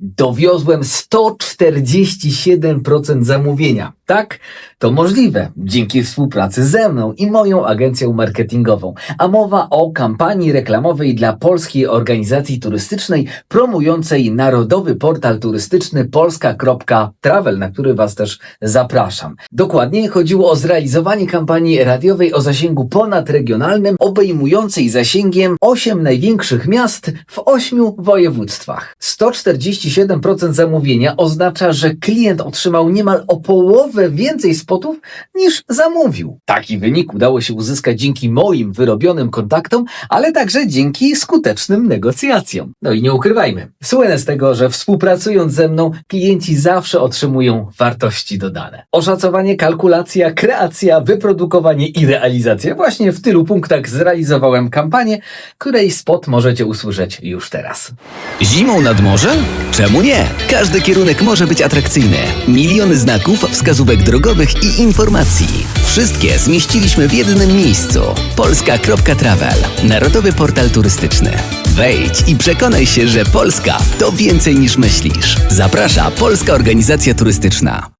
Dowiozłem 147% zamówienia. Tak? To możliwe dzięki współpracy ze mną i moją agencją marketingową. A mowa o kampanii reklamowej dla Polskiej Organizacji Turystycznej promującej narodowy portal turystyczny polska.travel, na który Was też zapraszam. Dokładnie chodziło o zrealizowanie kampanii radiowej o zasięgu ponadregionalnym, obejmującej zasięgiem 8 największych miast w 8 województwach. 147% zamówienia oznacza, że klient otrzymał niemal o połowę więcej spotów niż zamówił. Taki wynik udało się uzyskać dzięki moim wyrobionym kontaktom, ale także dzięki skutecznym negocjacjom. No i nie ukrywajmy, słynę z tego, że współpracując ze mną, klienci zawsze otrzymują wartości dodane. Oszacowanie, kalkulacja, kreacja, wyprodukowanie i realizacja. Właśnie w tylu punktach zrealizowałem kampanię, której spot możecie usłyszeć już teraz. Zimą nad morze? Czemu nie? Każdy kierunek może być atrakcyjny. Miliony znaków, wskazówek drogowych i informacji. Wszystkie zmieściliśmy w jednym miejscu. Polska.travel. Narodowy portal turystyczny. Wejdź i przekonaj się, że Polska to więcej niż myślisz. Zaprasza Polska Organizacja Turystyczna.